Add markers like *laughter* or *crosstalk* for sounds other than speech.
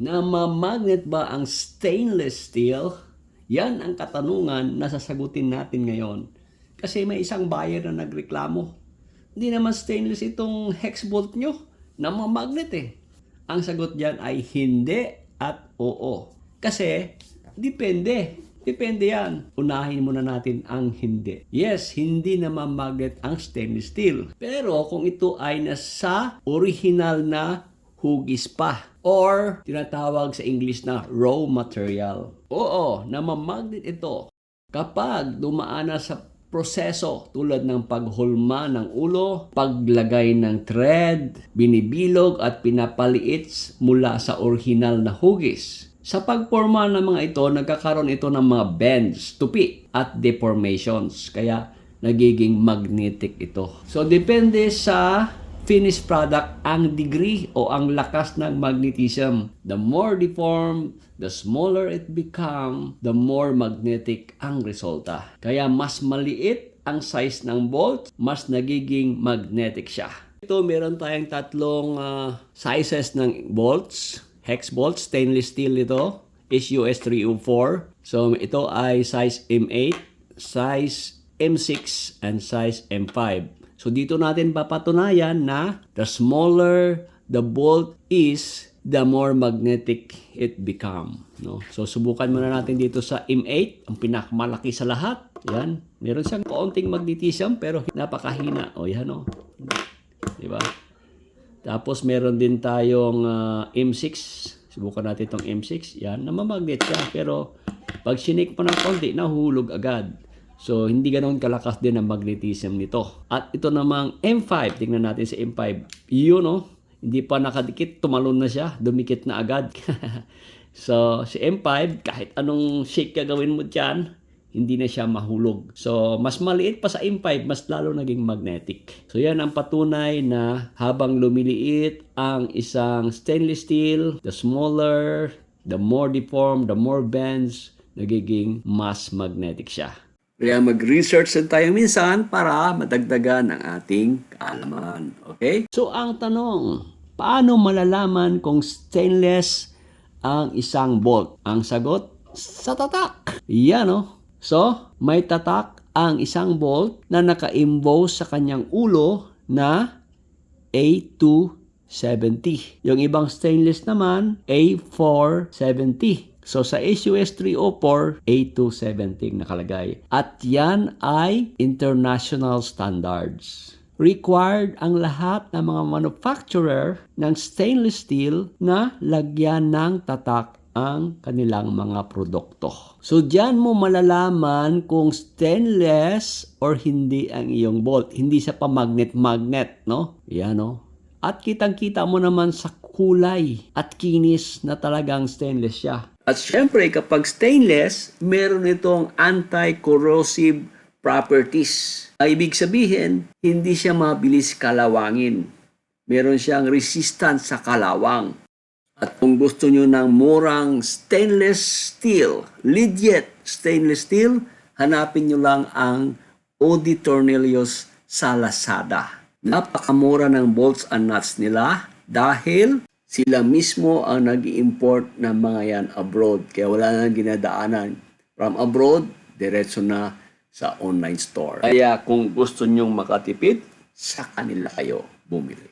Namamagnet ba ang stainless steel? Yan ang katanungan na sasagutin natin ngayon. Kasi may isang buyer na nagreklamo. Hindi naman stainless itong hex bolt nyo. Namamagnet eh. Ang sagot dyan ay hindi at oo. Kasi, depende. Depende yan. Unahin muna natin ang hindi. Yes, hindi naman magnet ang stainless steel. Pero kung ito ay nasa original na hugis pa or tinatawag sa English na raw material. Oo, namamagnet ito kapag dumaan na sa proseso tulad ng paghulma ng ulo, paglagay ng thread, binibilog at pinapaliit mula sa original na hugis. Sa pagporma ng mga ito, nagkakaroon ito ng mga bends, tupi at deformations. Kaya nagiging magnetic ito. So depende sa finished product ang degree o ang lakas ng magnetism. The more deformed, the smaller it become, the more magnetic ang resulta. Kaya mas maliit ang size ng bolt, mas nagiging magnetic siya. Ito, meron tayong tatlong ah, sizes ng bolts. Hex bolts, stainless steel ito. is US 304. So, ito ay size M8, size M6, and size M5. So, dito natin papatunayan na the smaller the bolt is, the more magnetic it become. No? So, subukan muna natin dito sa M8, ang pinakamalaki sa lahat. Yan. Meron siyang kaunting magnetism, pero napakahina. O, yan o. Di ba? Tapos meron din tayong ah, M6. Subukan natin itong M6. Yan, namamagnet siya. Pero pag sinik mo ng konti, nahulog agad. So, hindi ganoon kalakas din ang magnetism nito. At ito namang M5. Tingnan natin sa M5. Yun, oh. Hindi pa nakadikit, tumalon na siya. Dumikit na agad. *laughs* so, si M5, kahit anong shake gagawin mo dyan, hindi na siya mahulog. So, mas maliit pa sa M5, mas lalo naging magnetic. So, yan ang patunay na habang lumiliit ang isang stainless steel, the smaller, the more deformed, the more bends, nagiging mas magnetic siya. Kaya mag-research din tayo minsan para madagdagan ang ating kaalaman. Okay? So, ang tanong, paano malalaman kung stainless ang isang bolt? Ang sagot, sa tatak. Yan, oh. So, may tatak ang isang bolt na naka-emboss sa kanyang ulo na A270. Yung ibang stainless naman, A470. So, sa SUS 304, A270 nakalagay. At yan ay international standards. Required ang lahat ng mga manufacturer ng stainless steel na lagyan ng tatak ang kanilang mga produkto. So, diyan mo malalaman kung stainless or hindi ang iyong bolt. Hindi siya pa magnet-magnet, no? Yan, no? At kitang-kita mo naman sa kulay at kinis na talagang stainless siya. At syempre, kapag stainless, meron itong anti-corrosive properties. Ibig sabihin, hindi siya mabilis kalawangin. Meron siyang resistance sa kalawang. At kung gusto nyo ng murang stainless steel, legit stainless steel, hanapin nyo lang ang Odi Tornillos sa Lazada. Napakamura ng bolts and nuts nila dahil sila mismo ang nag import ng mga yan abroad. Kaya wala nang ginadaanan. From abroad, diretso na sa online store. Kaya kung gusto nyong makatipid, sa kanila kayo bumili.